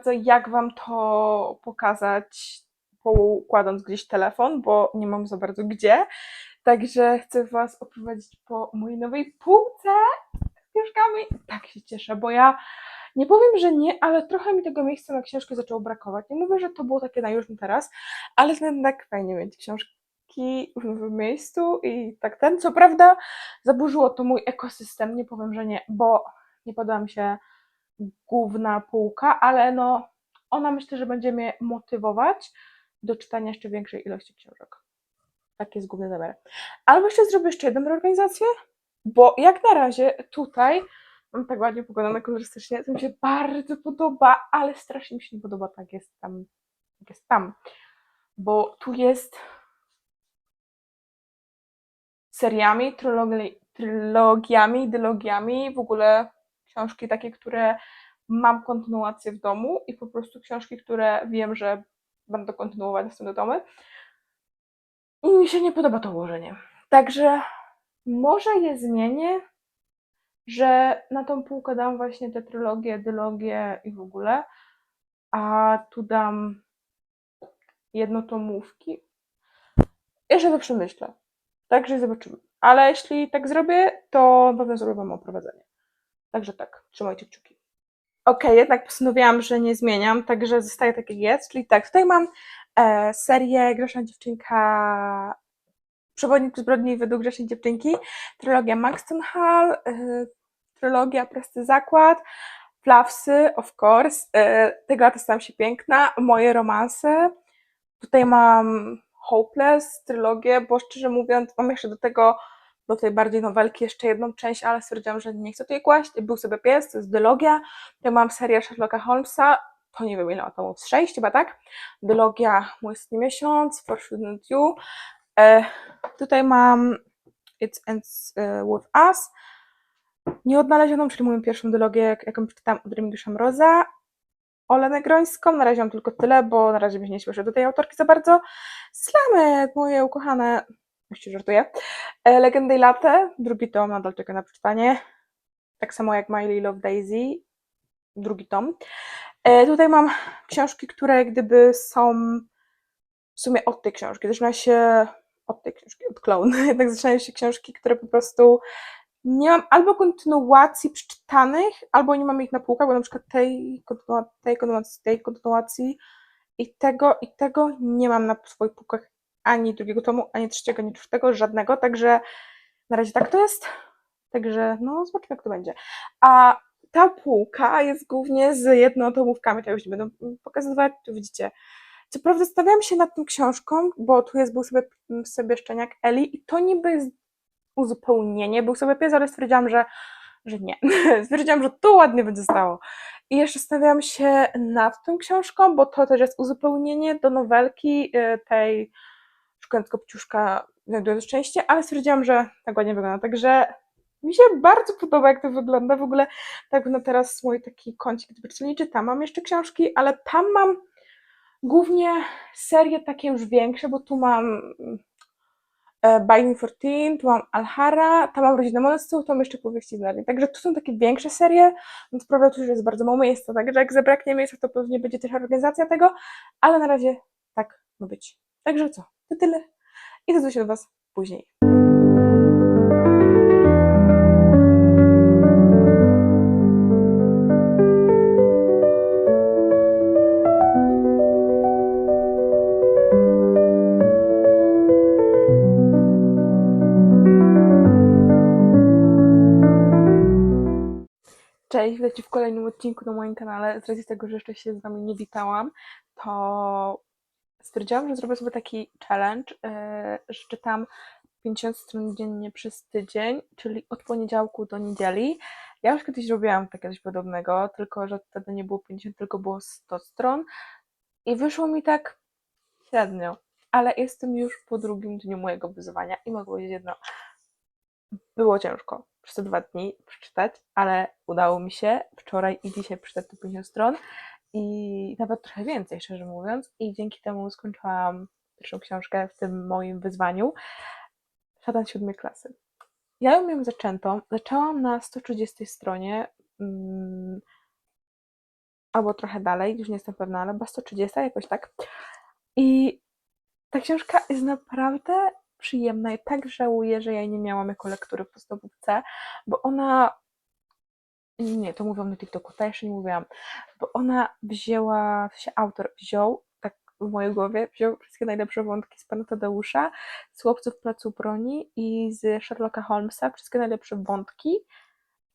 bardzo, jak Wam to pokazać, poukładając gdzieś telefon, bo nie mam za bardzo gdzie. Także chcę Was oprowadzić po mojej nowej półce z książkami. Tak się cieszę, bo ja nie powiem, że nie, ale trochę mi tego miejsca na książkę zaczęło brakować. Nie mówię, że to było takie na już teraz, ale jednak fajnie mieć książki w nowym miejscu i tak ten. Co prawda zaburzyło to mój ekosystem, nie powiem, że nie, bo nie podoba mi się główna półka, ale no ona myślę, że będzie mnie motywować do czytania jeszcze większej ilości książek. Tak jest główny zamiar. Albo jeszcze zrobię jeszcze jedną reorganizację, bo jak na razie tutaj mam tak ładnie pogadane kolorystycznie, to mi się bardzo podoba, ale strasznie mi się nie podoba tak jest tam, jak jest tam. Bo tu jest seriami, trylogi, trylogiami, dylogiami, w ogóle książki takie, które mam kontynuację w domu i po prostu książki, które wiem, że będę kontynuować następne domy. I mi się nie podoba to ułożenie. Także może je zmienię, że na tą półkę dam właśnie te trylogie, dylogie i w ogóle, a tu dam jednotomówki. Jeszcze to przemyślę. Także zobaczymy. Ale jeśli tak zrobię, to na pewno zrobię Wam oprowadzenie. Także tak, trzymajcie kciuki. Okej, jednak postanowiłam, że nie zmieniam, także zostaje tak jak jest. Czyli tak, tutaj mam e, serię Grzeszna Dziewczynka, Przewodnik zbrodni według Grzesznej Dziewczynki, trylogia Maxton Hall, e, trylogia Prosty Zakład, Flawsy, of course, e, tego lata stałam się piękna, moje romanse. Tutaj mam Hopeless, trylogię, bo szczerze mówiąc, mam jeszcze do tego, do tej bardziej nowelki jeszcze jedną część, ale stwierdziłam, że nie chcę tutaj kłaść. Był sobie pies, to jest dylogia. Tutaj mam serię Sherlocka Holmesa, to nie wiem ile ma tomów, z chyba, tak? Dylogia Mój miesiąc, Fortunate You. E, tutaj mam It Ends e, With Us. Nieodnalezioną, czyli moją pierwszą dylogię, jak- jaką przeczytałam od Remigisza Mroza. Olenę Grońską, na razie mam tylko tyle, bo na razie mnie nie śpieszę do tej autorki za bardzo. Slamy, moje ukochane, oczywiście żartuję. E, Legendy i Latte, drugi tom, nadal czekam na przeczytanie. Tak samo jak Miley Love Daisy, drugi tom. E, tutaj mam książki, które gdyby są w sumie od tej książki. Zaczyna się od tej książki, od Clown. Jednak zaczynają się książki, które po prostu nie mam albo kontynuacji przeczytanych, albo nie mam ich na półkach, bo na przykład tej, kontynu- tej kontynuacji, tej kontynuacji i tego, i tego nie mam na swoich półkach ani drugiego tomu, ani trzeciego, ani czwartego, żadnego, także na razie tak to jest. Także no, zobaczymy jak to będzie. A ta półka jest głównie z jednotomówkami, to już nie będę pokazywać, tu widzicie. Co prawda stawiałam się nad tą książką, bo tu jest był sobie, sobie szczeniak Eli i to niby jest uzupełnienie, był sobie pies, ale stwierdziłam, że, że nie. stwierdziłam, że to ładnie będzie stało. I jeszcze stawiałam się nad tą książką, bo to też jest uzupełnienie do nowelki y, tej Szukając Kopciuszka znajdując szczęście, ale stwierdziłam, że tak ładnie wygląda. Także mi się bardzo podoba, jak to wygląda. W ogóle tak na teraz mój taki kącik czytelniczy. Tam mam jeszcze książki, ale tam mam głównie serie takie już większe, bo tu mam e, Binding 14, tu mam Alhara, tam mam Rodzinę Monstru, tu mam jeszcze powieści z Narni. Także to są takie większe serie, to prawda tu już jest bardzo mało miejsca, także jak zabraknie miejsca, to pewnie będzie też organizacja tego, ale na razie tak ma być. Także co, to tyle i do się do Was później. Cześć, witajcie w kolejnym odcinku na moim kanale. Z racji tego, że jeszcze się z Wami nie witałam, to stwierdziłam, że zrobię sobie taki challenge, yy, że czytam 50 stron dziennie przez tydzień, czyli od poniedziałku do niedzieli. Ja już kiedyś robiłam takie coś podobnego, tylko że wtedy nie było 50, tylko było 100 stron. I wyszło mi tak średnio, ale jestem już po drugim dniu mojego wyzwania i mogę powiedzieć jedno, było ciężko przez te dwa dni przeczytać, ale udało mi się. Wczoraj i dzisiaj przeczytać te 50 stron i nawet trochę więcej, szczerze mówiąc. I dzięki temu skończyłam pierwszą książkę w tym moim wyzwaniu. Szatan siódmej klasy. Ja ją miałam zaczętą. Zaczęłam na 130 stronie. mm, albo trochę dalej, już nie jestem pewna, ale chyba 130, jakoś tak. I ta książka jest naprawdę przyjemna i tak żałuję, że ja nie miałam jako lektury w podstawówce, bo ona nie, to mówią na TikToku, to jeszcze nie mówiłam, bo ona wzięła, w sensie autor wziął, tak w mojej głowie, wziął wszystkie najlepsze wątki z pana Tadeusza, z Chłopców Placu Broni i z Sherlocka Holmesa, wszystkie najlepsze wątki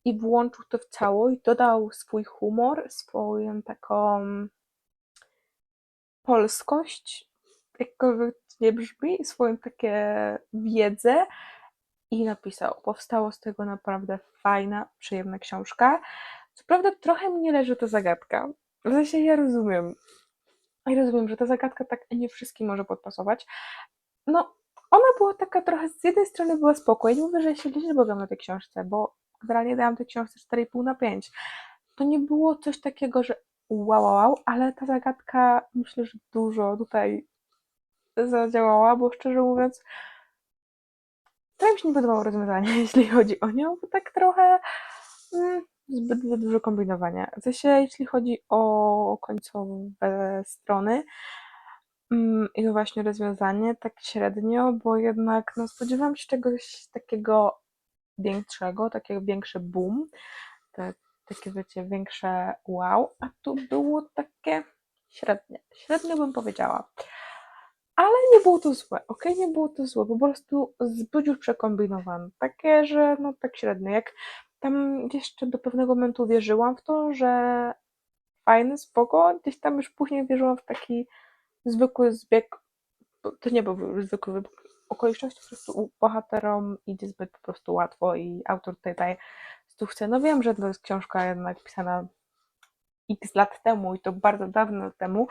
i włączył to w całość, dodał swój humor, swoją taką polskość, jakkolwiek nie brzmi, swoją takie wiedzę i napisał. Powstało z tego naprawdę fajna, przyjemna książka. Co prawda trochę mi nie leży ta zagadka. W sensie ja rozumiem. Ja rozumiem, że ta zagadka tak nie wszystkim może podpasować. No, ona była taka trochę, z jednej strony była spoko. Ja nie mówię, że ja się źle bogam na tej książce, bo generalnie dałam tej książce 4,5 na 5. To nie było coś takiego, że wow, wow, wow, ale ta zagadka myślę, że dużo tutaj zadziałała, bo szczerze mówiąc, trochę mi się nie podobało rozwiązanie, jeśli chodzi o nią, bo tak trochę mm, zbyt dużo kombinowania. W sensie, jeśli chodzi o końcowe strony mm, i właśnie rozwiązanie, tak średnio, bo jednak no, spodziewałam się czegoś takiego większego, takiego większe boom, tak, takie wiecie, większe wow, a tu było takie średnie, średnio bym powiedziała. Ale nie było to złe, ok? Nie było to złe, po prostu zbyt już przekombinowane. Takie, że no tak średnio. Jak tam jeszcze do pewnego momentu wierzyłam w to, że fajny, spoko, gdzieś tam już później wierzyłam w taki zwykły zbieg, to nie był zwykły wybieg okoliczności, po prostu bohaterom idzie zbyt po prostu łatwo i autor tutaj daje stówce. No wiem, że to jest książka jednak pisana x lat temu i to bardzo dawno temu,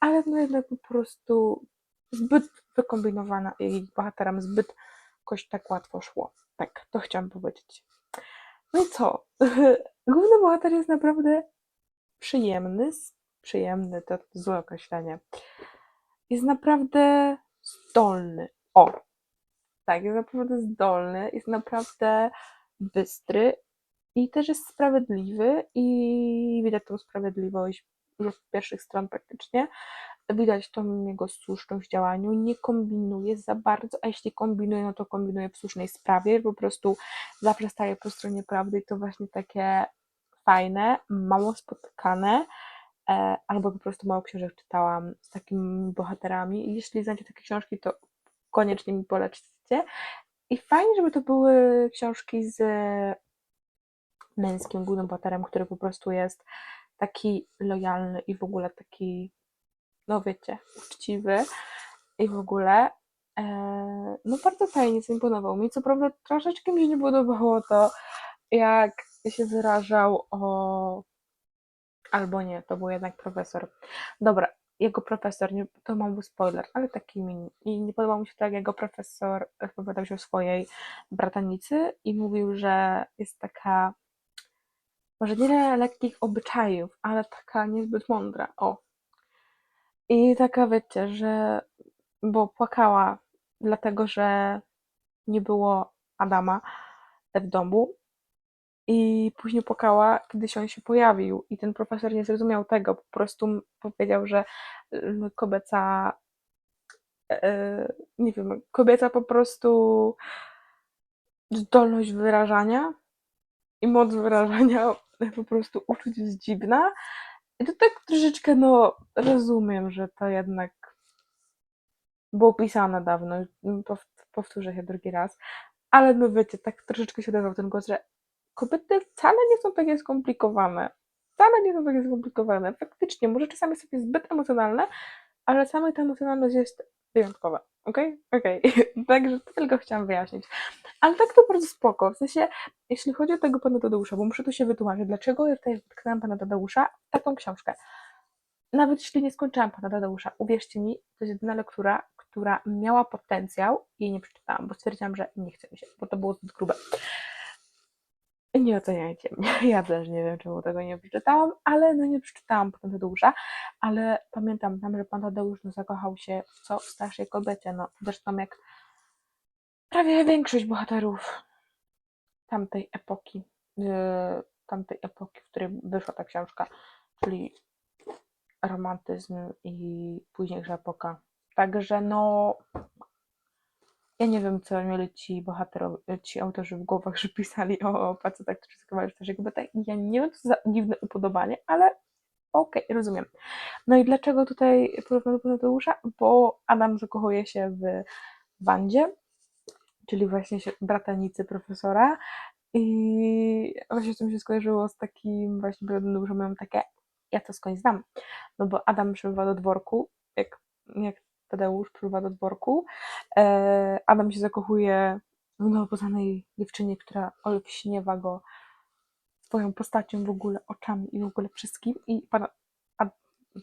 ale no jednak po prostu zbyt wykombinowana i bohaterom zbyt jakoś tak łatwo szło. Tak, to chciałam powiedzieć. No i co? Główny bohater jest naprawdę przyjemny, przyjemny to złe określenie. Jest naprawdę zdolny. O! Tak, jest naprawdę zdolny, jest naprawdę bystry i też jest sprawiedliwy i widać tą sprawiedliwość już od pierwszych stron praktycznie. Widać tą jego słuszność w działaniu, nie kombinuje za bardzo, a jeśli kombinuje, no to kombinuje w słusznej sprawie, po prostu zawsze staje po stronie prawdy i to właśnie takie fajne, mało spotykane, e, albo po prostu mało książek czytałam z takimi bohaterami. Jeśli znacie takie książki, to koniecznie mi polećcie. I fajnie, żeby to były książki z męskim głównym bohaterem, który po prostu jest taki lojalny i w ogóle taki, no wiecie, uczciwy i w ogóle. E, no bardzo fajnie, zaimponował mi. Co prawda troszeczkę mi się nie podobało to, jak się wyrażał o... Albo nie, to był jednak profesor. Dobra, jego profesor, nie, to mam był spoiler, ale taki mini. I nie podobał mi się tak, jego profesor wypowiadał się o swojej bratanicy i mówił, że jest taka może nie lekkich obyczajów, ale taka niezbyt mądra. O. I taka wiecie, że bo płakała dlatego, że nie było Adama w domu i później płakała, kiedy się on się pojawił i ten profesor nie zrozumiał tego, po prostu powiedział, że y, kobieca yy, nie wiem, kobieca po prostu zdolność wyrażania i moc wyrażania po prostu uczuć jest dziwna. I to tak troszeczkę, no, rozumiem, że to jednak było pisane dawno, powtórzę się drugi raz, ale no wiecie, tak troszeczkę się odezwał ten głos, że kobiety wcale nie są takie skomplikowane. Wcale nie są takie skomplikowane. Faktycznie, może czasami są zbyt emocjonalne, ale sama ta emocjonalność jest wyjątkowa. Okej? Okay? Okej. Okay. Także to tylko chciałam wyjaśnić. Ale tak to bardzo spoko. W sensie, jeśli chodzi o tego pana Tadeusza, bo muszę tu się wytłumaczyć, dlaczego ja tutaj wtknęłam pana Tadeusza taką książkę. Nawet jeśli nie skończyłam pana Tadeusza, uwierzcie mi, to jest jedyna lektura, która miała potencjał i jej nie przeczytałam, bo stwierdziłam, że nie chce mi się, bo to było zbyt grube. Nie oceniajcie mnie. Ja też nie wiem, czemu tego nie przeczytałam, ale no nie przeczytałam potem Tadeusza, ale pamiętam tam, że pan Tadeusz no, zakochał się w co? W starszej kobiecie, no zresztą jak prawie większość bohaterów tamtej epoki, yy, tamtej epoki, w której wyszła ta książka, czyli romantyzm i późniejsza epoka. Także no, ja nie wiem, co mieli ci bohaterowie, ci autorzy w głowach, że pisali o facetach, którzy zakochali też LGBT. Ja nie wiem, co za dziwne upodobanie, ale okej, rozumiem. No i dlaczego tutaj porównano do Tadeusza? Bo Adam zakochuje się w Wandzie, czyli właśnie bratanicy profesora i właśnie to mi się skojarzyło z takim właśnie pewnym, że miałam takie, ja to skądś znam, no bo Adam przybywa do dworku, jak, jak Tadeusz przybywa do dworku, e, Adam się zakochuje w nowo poznanej dziewczynie, która olśniewa go swoją postacią w ogóle, oczami i w ogóle wszystkim i pana, a,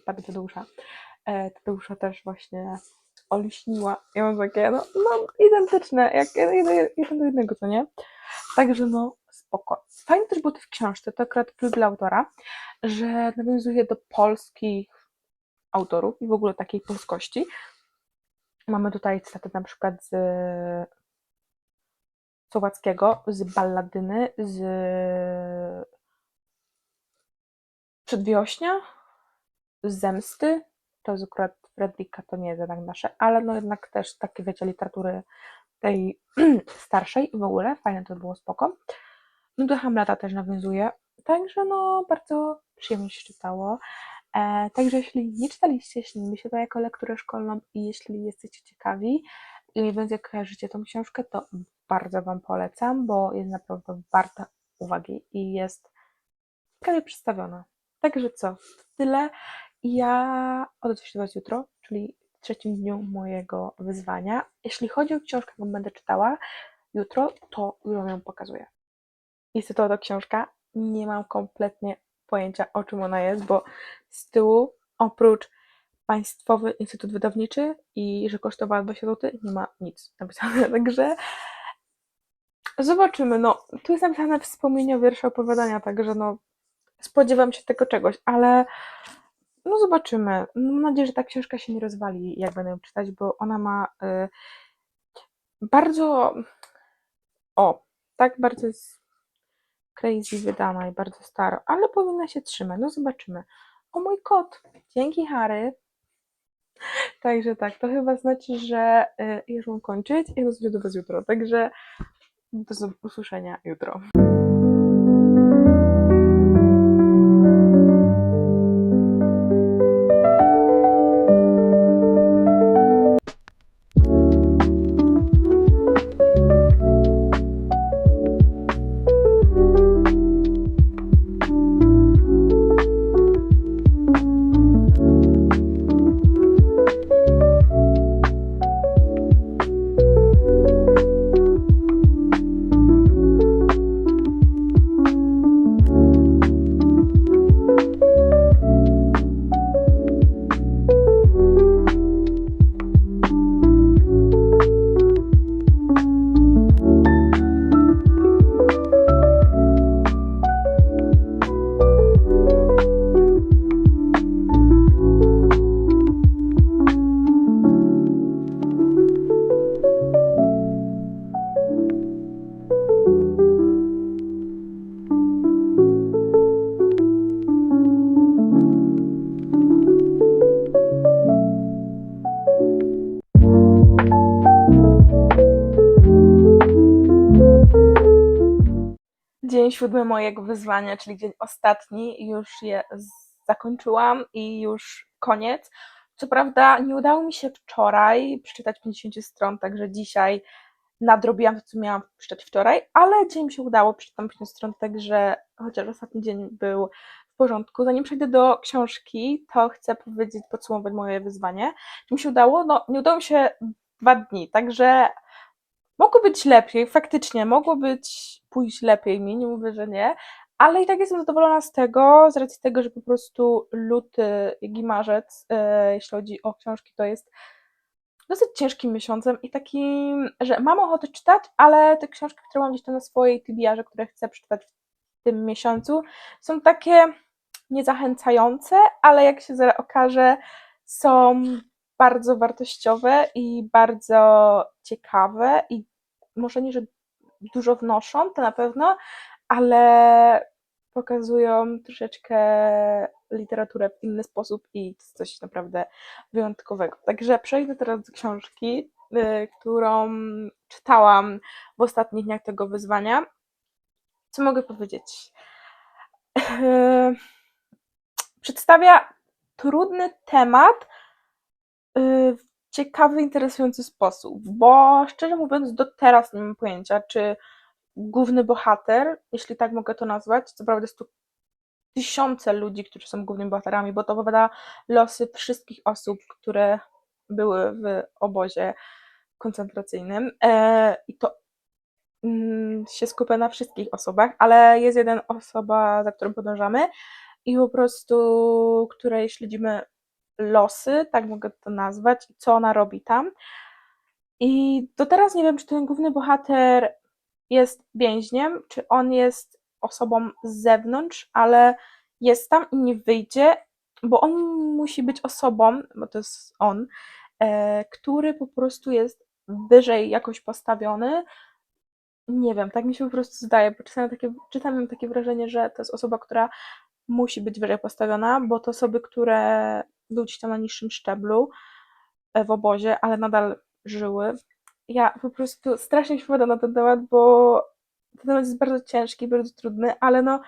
pana Tadeusza, e, Tadeusza też właśnie olśniła. Ja mam takie, no, no identyczne, jak jeden do jednego, co nie? Także no, spoko. Fajnie też było to w książce, to akurat plus dla autora, że nawiązuje do polskich autorów i w ogóle takiej polskości. Mamy tutaj cytaty na przykład z Słowackiego, z Balladyny, z Przedwiośnia, z Zemsty. To jest akurat Fredrika, to nie jest jednak nasze, ale no jednak też takie, wiecie, literatury tej starszej w ogóle, fajne to było, spoko. No do Hamleta też nawiązuje, także no bardzo przyjemnie się czytało. E, także jeśli nie czytaliście, jeśli nie się to jako lekturę szkolną i jeśli jesteście ciekawi i mniej więcej kojarzycie tą książkę, to bardzo Wam polecam, bo jest naprawdę warta uwagi i jest ciekawie przedstawiona. Także co, tyle. Ja odezwę się do Was jutro, czyli w trzecim dniu mojego wyzwania. Jeśli chodzi o książkę, którą będę czytała jutro, to już Wam ją pokazuję. Jest to ta książka. Nie mam kompletnie pojęcia, o czym ona jest, bo z tyłu, oprócz Państwowy Instytut Wydawniczy i że kosztowała 20 zł, nie ma nic napisane. Także zobaczymy. No, tu jest napisane wspomnienia wiersza opowiadania, także no, spodziewam się tego czegoś, ale no zobaczymy. Mam nadzieję, że ta książka się nie rozwali, jak będę ją czytać, bo ona ma y, bardzo. O, tak bardzo jest crazy wydana i bardzo staro, ale powinna się trzymać. No zobaczymy. O mój kot! Dzięki, Harry. Także tak, to chyba znaczy, że y, już mam kończyć i do Was jutro. Także do usłyszenia jutro. Dzień siódmy mojego wyzwania, czyli dzień ostatni, już je zakończyłam i już koniec. Co prawda nie udało mi się wczoraj przeczytać 50 stron, także dzisiaj nadrobiłam to, co miałam przeczytać wczoraj, ale dzień mi się udało, przeczytam 50 stron, także chociaż ostatni dzień był w porządku. Zanim przejdę do książki, to chcę powiedzieć, podsumować moje wyzwanie. Czy mi się udało? No, nie udało mi się dwa dni, także mogło być lepiej, faktycznie, mogło być pójść lepiej mi, nie mówię, że nie, ale i tak jestem zadowolona z tego, z racji tego, że po prostu luty, i marzec, e, jeśli chodzi o książki, to jest dosyć ciężkim miesiącem i takim, że mam ochotę czytać, ale te książki, które mam gdzieś tam na swojej TBR-ze, które chcę przeczytać w tym miesiącu, są takie niezachęcające, ale jak się okaże, są bardzo wartościowe i bardzo ciekawe i może nie, że dużo wnoszą, to na pewno, ale pokazują troszeczkę literaturę w inny sposób i to jest coś naprawdę wyjątkowego. Także przejdę teraz do książki, y, którą czytałam w ostatnich dniach tego wyzwania. Co mogę powiedzieć? Yy, Przedstawia trudny temat w ciekawy, interesujący sposób, bo szczerze mówiąc, do teraz nie mam pojęcia, czy główny bohater, jeśli tak mogę to nazwać, co prawda jest tu tysiące ludzi, którzy są głównymi bohaterami, bo to opowiada losy wszystkich osób, które były w obozie koncentracyjnym. E, I to mm, się skupia na wszystkich osobach, ale jest jedna osoba, za którą podążamy i po prostu której śledzimy losy, tak mogę to nazwać, co ona robi tam. I do teraz nie wiem, czy ten główny bohater jest więźniem, czy on jest osobą z zewnątrz, ale jest tam i nie wyjdzie, bo on musi być osobą, bo to jest on, e, który po prostu jest wyżej jakoś postawiony. Nie wiem, tak mi się po prostu zdaje, bo czasami takie, czytam mam takie wrażenie, że to jest osoba, która musi być wyżej postawiona, bo to osoby, które były gdzieś tam na niższym szczeblu e, w obozie, ale nadal żyły. Ja po prostu strasznie mi się na ten temat, bo ten temat jest bardzo ciężki, bardzo trudny, ale no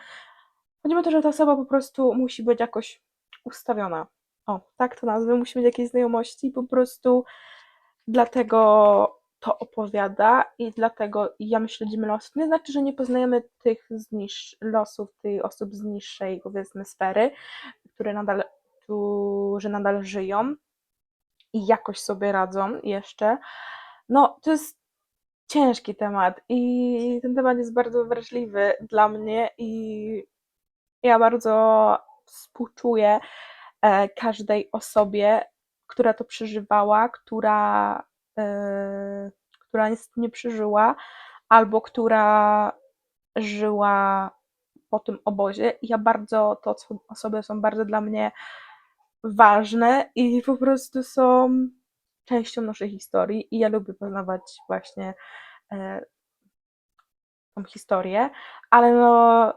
chodzi o to, że ta osoba po prostu musi być jakoś ustawiona. O, tak to nazwę, musi mieć jakieś znajomości, po prostu dlatego to opowiada i dlatego ja my śledzimy los. Nie znaczy, że nie poznajemy tych z niż, losów, tych osób z niższej, powiedzmy, sfery, które nadal, którzy nadal żyją i jakoś sobie radzą jeszcze. No, to jest ciężki temat i ten temat jest bardzo wrażliwy dla mnie i ja bardzo współczuję e, każdej osobie, która to przeżywała, która, e, która niestety nie przeżyła, albo która żyła po tym obozie. I ja bardzo, to osoby są bardzo dla mnie ważne i po prostu są częścią naszej historii i ja lubię poznawać właśnie e, tą historię, ale no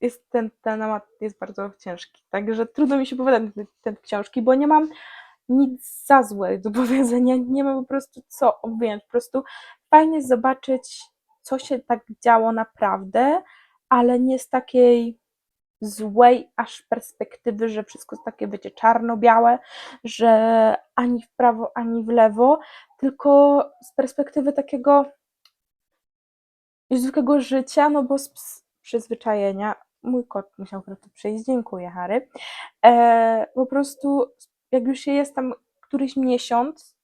jest ten, ten temat jest bardzo ciężki, także trudno mi się opowiadać te, te książki, bo nie mam nic za złe do powiedzenia, nie mam po prostu co objąć, po prostu fajnie zobaczyć, co się tak działo naprawdę, ale nie z takiej złej aż perspektywy, że wszystko jest takie, wiecie, czarno-białe, że ani w prawo, ani w lewo, tylko z perspektywy takiego zwykłego życia, no bo z przyzwyczajenia, mój kot musiał trochę przyjść, dziękuję Harry, e, po prostu jak już się jest tam któryś miesiąc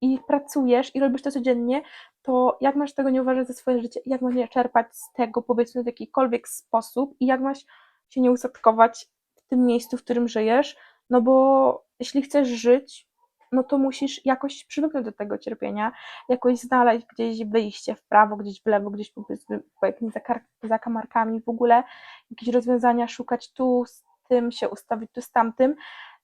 i pracujesz i robisz to codziennie, to jak masz tego nie uważać za swoje życie, jak masz nie czerpać z tego powiedzmy w jakikolwiek sposób? I jak masz się nie ustatkować w tym miejscu, w którym żyjesz, no bo jeśli chcesz żyć, no to musisz jakoś przywyknąć do tego cierpienia, jakoś znaleźć gdzieś wyjście w prawo, gdzieś w lewo, gdzieś powiedzmy po jakimiś zakamarkami, w ogóle jakieś rozwiązania szukać tu, z tym się ustawić, tu z tamtym,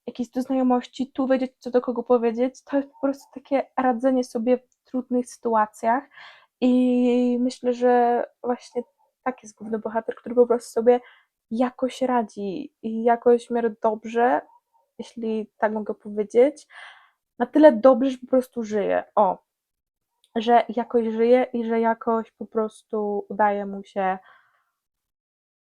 jakieś tu znajomości, tu wiedzieć, co do kogo powiedzieć. To jest po prostu takie radzenie sobie w trudnych sytuacjach i myślę, że właśnie tak jest główny bohater, który po prostu sobie jakoś radzi i jakoś w miarę dobrze, jeśli tak mogę powiedzieć, na tyle dobrze, że po prostu żyje. O, że jakoś żyje i że jakoś po prostu udaje mu się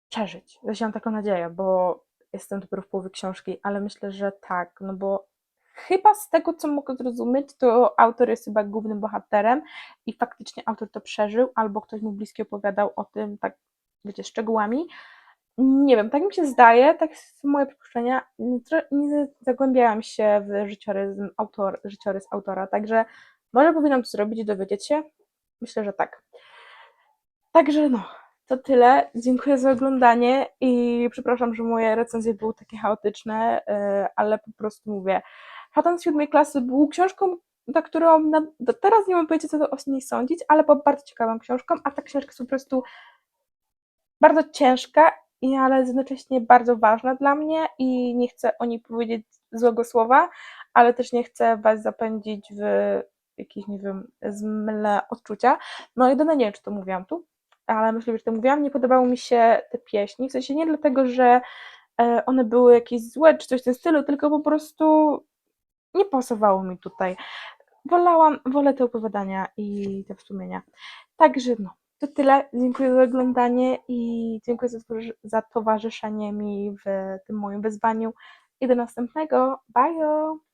przeżyć. Ja mam taką nadzieję, bo jestem dopiero w połowie książki, ale myślę, że tak, no bo chyba z tego, co mogę zrozumieć, to autor jest chyba głównym bohaterem i faktycznie autor to przeżył, albo ktoś mu bliski opowiadał o tym, tak wiecie, szczegółami, nie wiem, tak mi się zdaje, tak są moje przypuszczenia. Nie zagłębiałam się w życiorys, autor, życiorys autora, także może powinnam to zrobić i dowiedzieć się. Myślę, że tak. Także no, to tyle. Dziękuję za oglądanie i przepraszam, że moje recenzje były takie chaotyczne, y, ale po prostu mówię. Szatan z siódmej klasy był książką, na którą na, teraz nie mam pojęcia, co o niej sądzić, ale była bardzo ciekawą książką, a ta książka jest po prostu bardzo ciężka i ale jednocześnie bardzo ważna dla mnie i nie chcę o niej powiedzieć złego słowa, ale też nie chcę Was zapędzić w jakieś, nie wiem, zmylne odczucia. No jedyne nie wiem, czy to mówiłam tu, ale myślę, że to mówiłam. Nie podobały mi się te pieśni, w sensie nie dlatego, że e, one były jakieś złe czy coś w tym stylu, tylko po prostu nie pasowało mi tutaj. Wolałam, wolę te opowiadania i te wspomnienia. Także no, to tyle. Dziękuję za oglądanie i dziękuję za, za towarzyszenie mi w tym moim wyzwaniu. I do następnego. Bye!